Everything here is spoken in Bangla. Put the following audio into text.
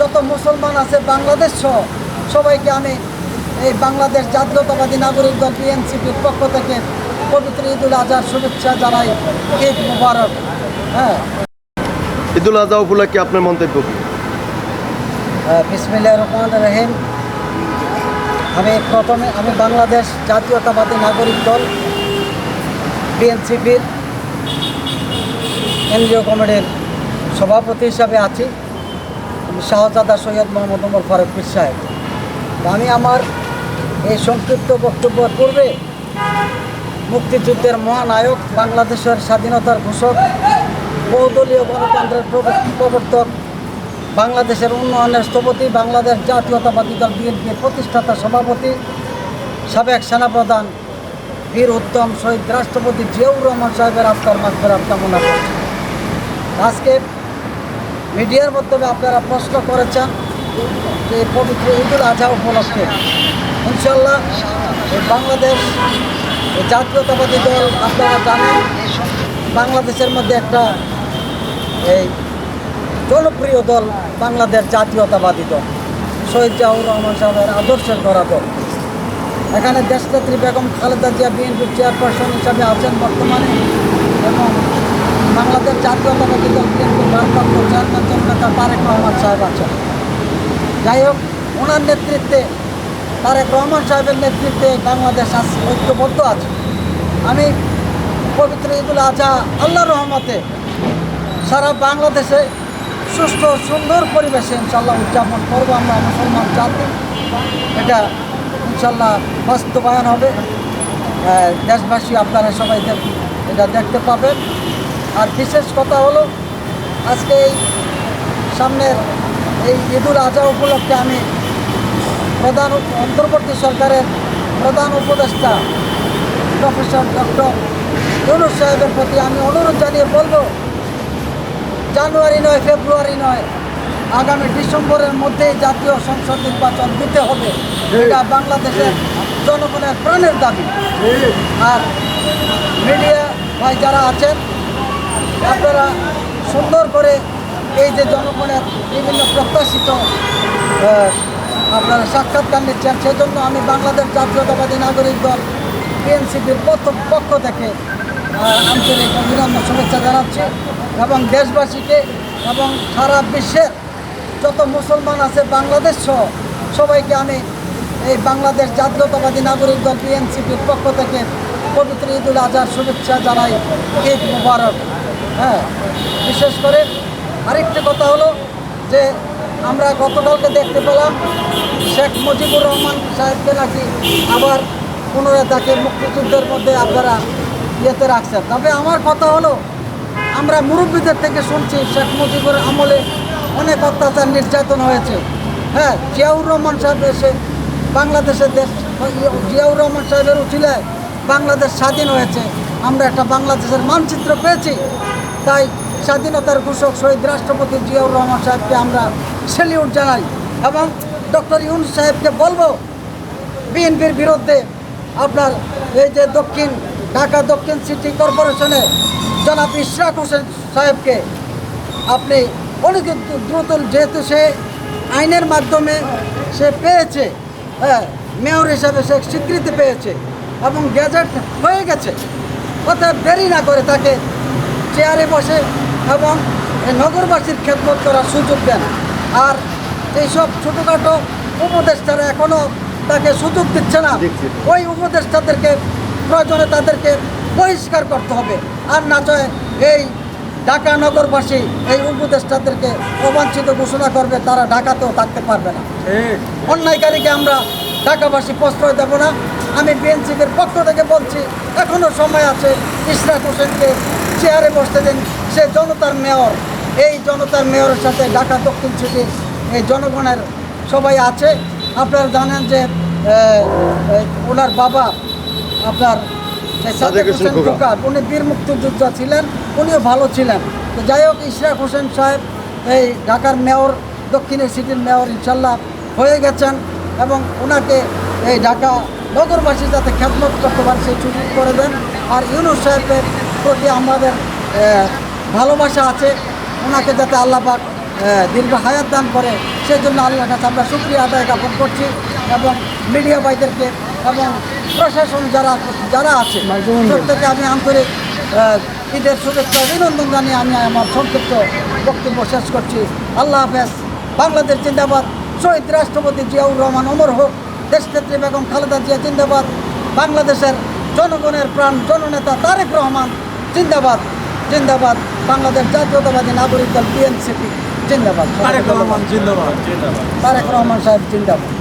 যত মুসলমান আছে বাংলাদেশ সহ সবাইকে আমি এই বাংলাদেশ জাতীয়তাবাদী নাগরিক দল বিএনসিপির পক্ষ থেকে পবিত্র ঈদুল আজহার শুভেচ্ছা জানাই ঈদ মুবারক। হ্যাঁ। ঈদুল আজহা উপলক্ষে আপনার মন্তব্য কি? বিসমিল্লা রহমান রহিম। আমি প্রথমে আমি বাংলাদেশ জাতীয়তাবাদী নাগরিক দল বিএনসিপির কেন্দ্রীয় কমিটির সভাপতি হিসাবে আছি। শাহজাদা সৈয়দ মোহাম্মদ উমর ফারুক সাহেব। আমি আমার এই সংক্ষিপ্ত বক্তব্যের পূর্বে মুক্তিযুদ্ধের মহানায়ক, বাংলাদেশের স্বাধীনতার ঘোষক, বহুদলীয় গণতন্ত্রের প্রব- প্রবর্তক, বাংলাদেশের উন্নয়নের স্থপতি, বাংলাদেশ জাতীয়তাবাদী দল বিএনপির প্রতিষ্ঠাতা সভাপতি, সাবেক সেনাপ্রধান বীর উত্তম শহীদ রাষ্ট্রপতি জিয়াউর রহমান সাহেবের আত্মার মাধ্যমে কামনা করছি। আজকে মিডিয়ার মাধ্যমে আপনারা প্রশ্ন করেছেন যে পবিত্র ঈদুল আজহা উপলক্ষে ইনশাল্লাহ বাংলাদেশ জাতীয়তাবাদী দল আপনারা জানেন, বাংলাদেশের মধ্যে একটা এই জনপ্রিয় দল বাংলাদেশ জাতীয়তাবাদী দল, শহীদ জাহুর রহমান সাহেবের আদর্শের গড়া দল। এখানে দেশনেত্রী বেগম খালেদা জিয়া বিএনপির চেয়ারপারসন হিসাবে আছেন বর্তমানে এবং বাংলাদেশ জাতীয়তাবাদী দল বিএনপির ভারপ্রাপ্ত চেয়ারম্যান জননেতা তারেক রহমান সাহেব আছেন। যাই হোক, ওনার নেতৃত্বে, তারেক রহমান সাহেবের নেতৃত্বে বাংলাদেশ ঐক্যবদ্ধ আছে। আমি পবিত্র ঈদুল আজহা আল্লাহ রহমতে সারা বাংলাদেশে সুস্থ, সুন্দর পরিবেশে ইনশাল্লাহ উদযাপন করব। আমরা মুসলমান জাতি, এটা ইনশাল্লাহ বাস্তবায়ন হবে। দেশবাসী, আপনারা সবাই এটা দেখতে পাবেন। আর বিশেষ কথা হলো, আজকে এই সামনের এই ঈদুল আজহা উপলক্ষে আমি প্রধান অন্তর্বর্তী সরকারের প্রধান উপদেষ্টা, প্রফেসর ডক্টর ইউনুস সাহেবের প্রতি আমি অনুরোধ জানিয়ে বলব, জানুয়ারি নয়, ফেব্রুয়ারি নয়, আগামী ডিসেম্বরের মধ্যেই জাতীয় সংসদ নির্বাচন দিতে হবে। এটা বাংলাদেশের জনগণের প্রাণের দাবি। আর মিডিয়া ভাই যারা আছেন আপনারা সুন্দর করে এই যে জনগণের বিভিন্ন প্রত্যাশিত আপনারা সাক্ষাৎকার নিচ্ছেন, সেজন্য আমি বাংলাদেশ জাতীয়তাবাদী নাগরিক দল বিএনসিপির প্রথম পক্ষ থেকে আন্তরিক অভিনন্দন, শুভেচ্ছা জানাচ্ছি এবং দেশবাসীকে এবং সারা বিশ্বের যত মুসলমান আছে, বাংলাদেশ সহ সবাইকে আমি এই বাংলাদেশ জাতীয়তাবাদী নাগরিক দল বিএনসিপির পক্ষ থেকে পবিত্র ঈদুল আজহার শুভেচ্ছা জানাই, ঈদ মুবারক। হ্যাঁ বিশেষ করে আরেকটি কথা হলো যে আমরা গতকালকে দেখতে পেলাম শেখ মুজিবুর রহমান সাহেবকে নাকি আবার পুনরায় তাকে মুক্তিযুদ্ধের মধ্যে আপনারা ইয়েতে রাখছেন। তবে আমার কথা হলো, আমরা মুরব্বীদের থেকে শুনছি শেখ মুজিবুর আমলে অনেক অত্যাচার নির্যাতন হয়েছে। হ্যাঁ জিয়াউর রহমান সাহেব এসে বাংলাদেশের দেশ জিয়াউর রহমান সাহেবের উঠিলায় বাংলাদেশ স্বাধীন হয়েছে। আমরা একটা বাংলাদেশের মানচিত্র পেয়েছি। তাই স্বাধীনতার ঘোষক শহীদ রাষ্ট্রপতি জিয়াউর রহমান সাহেবকে আমরা সেলিউট জানাই এবং ডক্টর ইউন সাহেবকে বলব, বিএনপির বিরুদ্ধে আপনার এই যে দক্ষিণ, ঢাকা দক্ষিণ সিটি কর্পোরেশনে জনাব ইশরাক হোসেন সাহেবকে আপনি অনেক দ্রুত যেহেতু সে আইনের মাধ্যমে সে পেয়েছে হ্যাঁ মেয়র হিসাবে সে স্বীকৃতি পেয়েছে এবং গ্যাজেট হয়ে গেছে অর্থাৎ দেরি না করে তাকে চেয়ারে বসে এবং এই নগরবাসীর খেদমত করার সুযোগ দেন আর এইসব ছোটোখাটো উপদেষ্টারা এখনও তাকে সুযোগ দিচ্ছে না। ওই উপদেষ্টাদেরকে প্রয়োজনে তাদেরকে বহিষ্কার করতে হবে। আর না চয় এই ঢাকা নগরবাসী এই উপদেষ্টাদেরকে অবাঞ্ছিত ঘোষণা করবে তারা ঢাকাতেও থাকতে পারবে না। অন্যায়কারীকে আমরা ঢাকাবাসী প্রশ্রয় দেব না। আমি বিএনসিপির পক্ষ থেকে বলছি এখনও সময় আছে ইশরাক হোসেনকে চেয়ারে বসতে দিন। সে জনতার মেয়র। এই জনতার মেয়রের সাথে ঢাকা দক্ষিণ সিটি এই জনগণের সবাই আছে। আপনারা জানেন যে ওনার বাবা আপনার সাদেক হোসেন হোসেন খোকা। খোকা। উনি বীর মুক্তিযোদ্ধা ছিলেন উনিও ভালো ছিলেন। তো যাই হোক ইশরাক হোসেন সাহেব এই ঢাকার মেয়র দক্ষিণের সিটির মেয়র ইনশাল্লাহ হয়ে গেছেন। এবং ওনাকে এই ঢাকা নগরবাসী যাতে খ্যাতমত করতে পারে সেই সুযোগ করে দেন। আর ইউনুস সাহেবের প্রতি আমাদের ভালোবাসা আছে। ওনাকে যাতে আল্লাহ পাক আহ, দীর্ঘ হায়াত দান করে সেই জন্য আল্লাহর কাছে আমরা সুক্রিয়া আদায় জ্ঞাপন করছি এবং মিডিয়া ভাইদেরকে এবং প্রশাসন যারা যারা আছে প্রত্যেকে আমি আন্তরিক ঈদের শুভেচ্ছা অভিনন্দন জানিয়ে আমি আমার সংক্ষিপ্ত বক্তব্য শেষ করছি। আল্লাহ হাফেজ। বাংলাদেশ জিন্দাবাদ। শহীদ রাষ্ট্রপতি জিয়াউর রহমান অমর হোক দেশনেত্রী বেগম খালেদা জিয়া জিন্দাবাদ বাংলাদেশের জনগণের প্রাণ জননেতা তারেক রহমান জিন্দাবাদ জিন্দাবাদ বাংলাদেশ জাতীয়তাবাদী নাগরিক দল বিএনসিপি জিন্দাবাদ। তারেক রহমান জিন্দাবাদ। তারেক রহমান সাহেব জিন্দাবাদ।